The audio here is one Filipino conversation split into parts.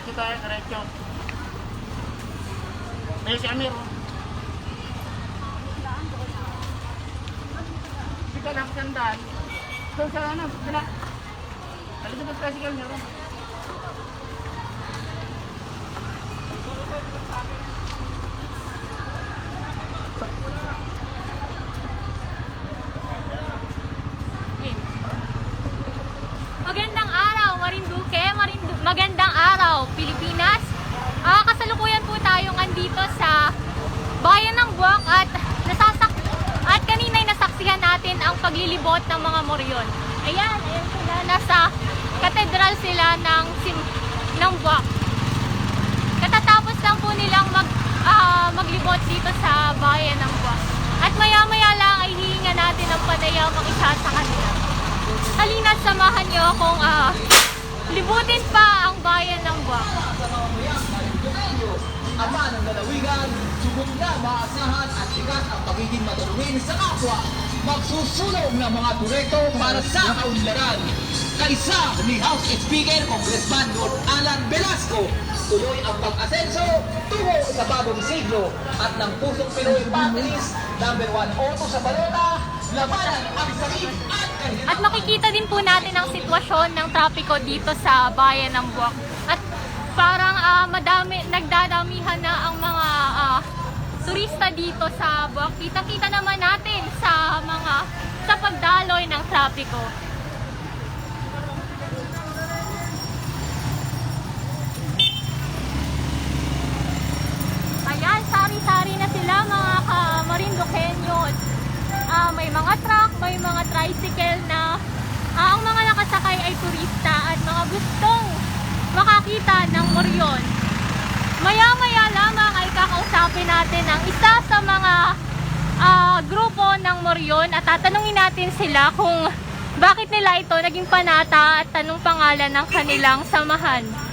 Diretso tayo, diretso. Ayun si Amir. oh. Dito lang sandaan. So sa ano, sila. Alis sa tricycle niyo. oh. Magandang araw, Marinduque, Marindu Magandang araw, Pilipinas. Ah, kasalukuyan po tayo andito sa Bayan ng Buwak at nasasak at kanina'y nasaksihan natin ang paglilibot ng mga Moryon. Ayan, ayan sila nasa katedral sila ng ng Buwak. Katatapos lang po nilang mag ah, maglibot dito sa Bayan ng Buwak. At maya-maya lang ay hihinga natin ng panayamang isa sa kanila. Halina't samahan niyo akong ah, libutin pa ang bayan ng Buwak. Ama ng lalawigan, subok na maasahan at sikat ang pagiging madaluhin sa kapwa. Magsusulong ng mga proyekto para sa kaunlaran. Kaisa ni House Speaker Congressman Lord Alan Velasco, tuloy ang pag-asenso tungo sa bagong siglo at ng pusong Pinoy families, number one auto sa balota, at makikita din po natin ang sitwasyon ng trapiko dito sa bayan ng Buwak. At parang ah, madami, nagdadamihan na ang mga ah, turista dito sa Buwak. Kitang-kita naman natin sa mga sa pagdaloy ng trapiko. May mga tricycle na ah, ang mga nakasakay ay turista at mga gustong makakita ng Moryon. Maya-maya lamang ay kakausapin natin ang isa sa mga ah, grupo ng Moryon at tatanungin natin sila kung bakit nila ito naging panata at tanong pangalan ng kanilang samahan.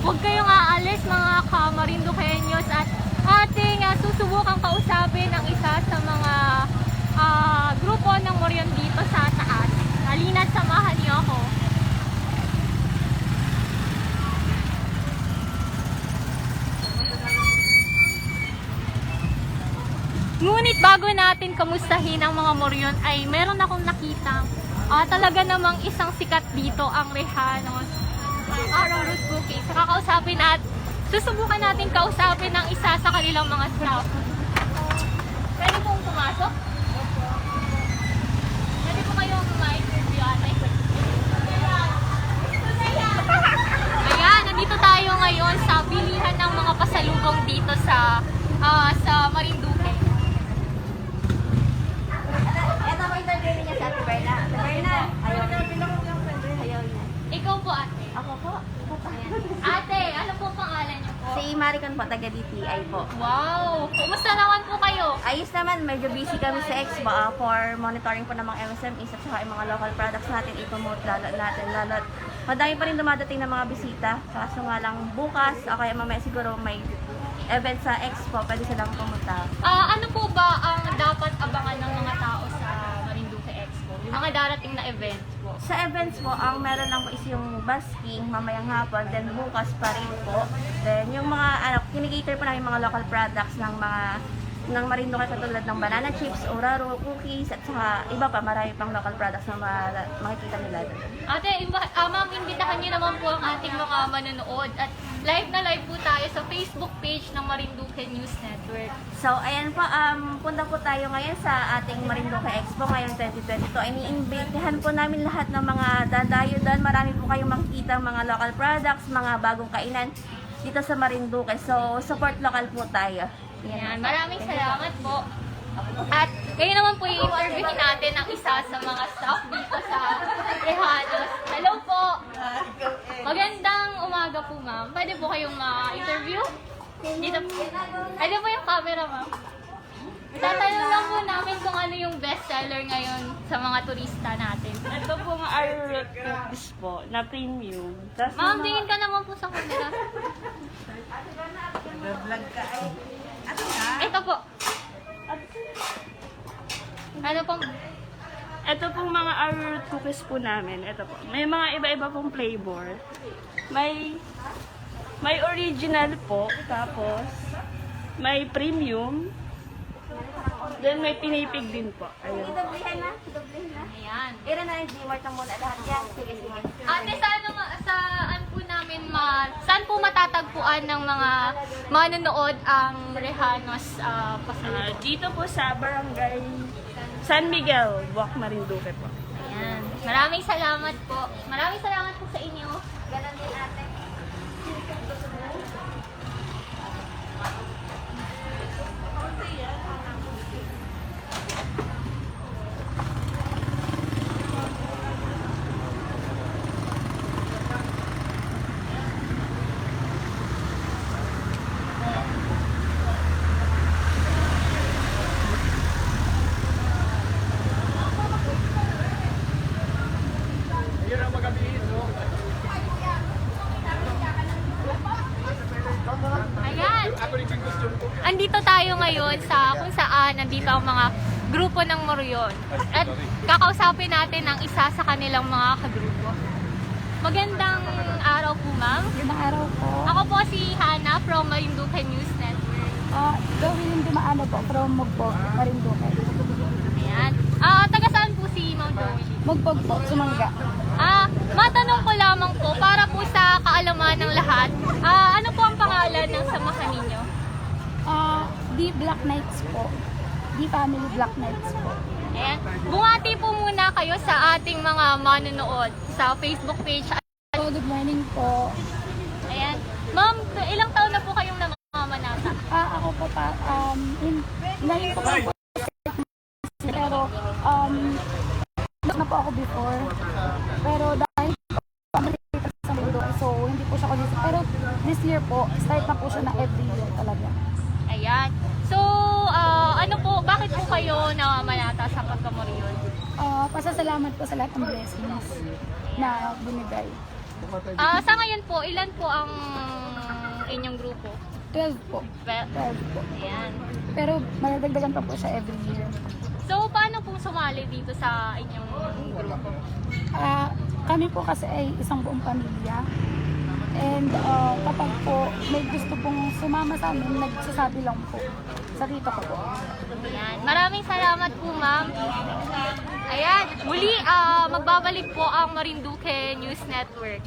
Huwag kayong aalis mga kamarindukenyos at ating ah, susubukang kausapin ang isa sa mga ah, grupo ng Moryon dito sa taas. Halina't samahan niyo ako. Ngunit bago natin kamustahin ang mga Moryon ay meron akong nakita ah, talaga namang isang sikat dito ang Rehanos araw root cookies. So, kakausapin at susubukan natin kausapin ng isa sa kanilang mga staff. Pwede pong pumasok? Pwede po kayong ma-interview ate. Ayan, nandito tayo ngayon sa bilihan ng mga pasalubong dito sa ah, sa Marinduque. Ito ko interview niya sa Ate Berna. Ate Berna, ayaw na. Ayaw na. Ikaw po ate. Ako po. Ayan. Ate, ano po pangalan niyo po? Si Maricon po, taga DTI po. Wow! Kumusta naman po kayo? Ayos naman, medyo busy kami sa Expo ah, for monitoring po ng mga MSMEs at saka yung mga local products natin i-promote lalo natin. Lalo madami pa rin dumadating ng mga bisita. Kaso nga lang bukas, o kaya mamaya siguro may event sa Expo, pwede silang pumunta. Ah, ano po ba ang dapat abangan ng mga tao sa Marinduque Expo? Yung mga darating na events po. Sa events po, ang meron lang po is yung busking mamayang hapon, then bukas pa rin po. Then yung mga, ano, kinikater po namin mga local products ng mga ng Marinduque katulad ng banana chips, oraro, cookies, at saka iba pa, marami pang local products na ma- makikita nila doon. Ate, imba- ah, ma'am, imbitahan niyo naman po ang ating mga manonood at live na live po tayo sa Facebook page ng Marinduque News Network. So, ayan po, um, punta po tayo ngayon sa ating Marinduque Expo ngayong 2022. Iniimbitahan po namin lahat ng mga dadayo doon. Marami po kayong makikita mga local products, mga bagong kainan dito sa Marinduque. So, support local po tayo. Yan, maraming salamat po. At ngayon naman po i-interviewin natin ang isa sa mga staff dito sa Rehanos. Hello po! Po, ma'am. Pwede po kayong ma-interview? Dito po. Pwede po yung camera, ma'am. Tatanong lang po namin kung ano yung best seller ngayon sa mga turista natin. Ito pong our cookies po, na premium. Ma'am, yung mga- tingin ka naman po sa camera. Ito po. Ano pong... Ito pong mga our cookies po namin. Ito po. May mga iba-iba pong flavor. May may original po, tapos may premium. Then may pinipig din po. Ayun. Idoblehan na, idoblehan na. Ayan. Ira na yung Gmart na muna lahat yan. Sige, sige. Ate, saan, ma- saan po namin ma... Saan po matatagpuan ng mga manonood ang Rehanos uh, Ah, dito po sa Barangay San Miguel, Buwak Marinduque po. Ayan. Maraming salamat po. Maraming salamat po sa inyo. Ganon din ate. Ayan. Andito tayo ngayon sa kung saan nandito ang mga grupo ng Moryon. At kakausapin natin ang isa sa kanilang mga kagrupo. Magandang araw po, ma'am. Magandang araw po. Ako po si Hana from Marinduque News Network. Ah, gawin hindi maano po from Mugbog, Marinduque. Ayan. Ah, taga saan po si Ma'am Joey? Mugbog po, Sumangga. Ah, matanong ko lamang po para po sa kaalaman ng lahat. Ah, ano po ang pangalan ng samahan ninyo? Ah, di Black Knights po. Di Family Black Knights po. Ayan. Bungati po muna kayo sa ating mga manonood sa Facebook page. So, good morning po. Ayan. Ma'am, ilang taon na po kayong namamanata? Ah, ako po pa, um, in, ngayon po po pero, um, na po ako before. Pero dahil po sa Marinduque, so hindi po siya consistent. Pero this year po, start na po siya na every year talaga. Ayan. Ano po, bakit po kayo namamanata sa pagkamoryon? Ah, pasasalamat po sa lahat ng blessings na binigay. Ah, sa ngayon po, ilan po ang inyong grupo? 12 po. Well, 12 po. ayan. Pero madagdagan pa po siya every year. So, paano pong sumali dito sa inyong grupo? Ah, kami po kasi ay isang buong pamilya. And ah, kapag po may gusto pong sumama sa amin, nagsasabi lang po sa tito ko po. Ayan. Maraming salamat po, ma'am. Ayan. Muli, ah, magbabalik po ang Marinduque News Network.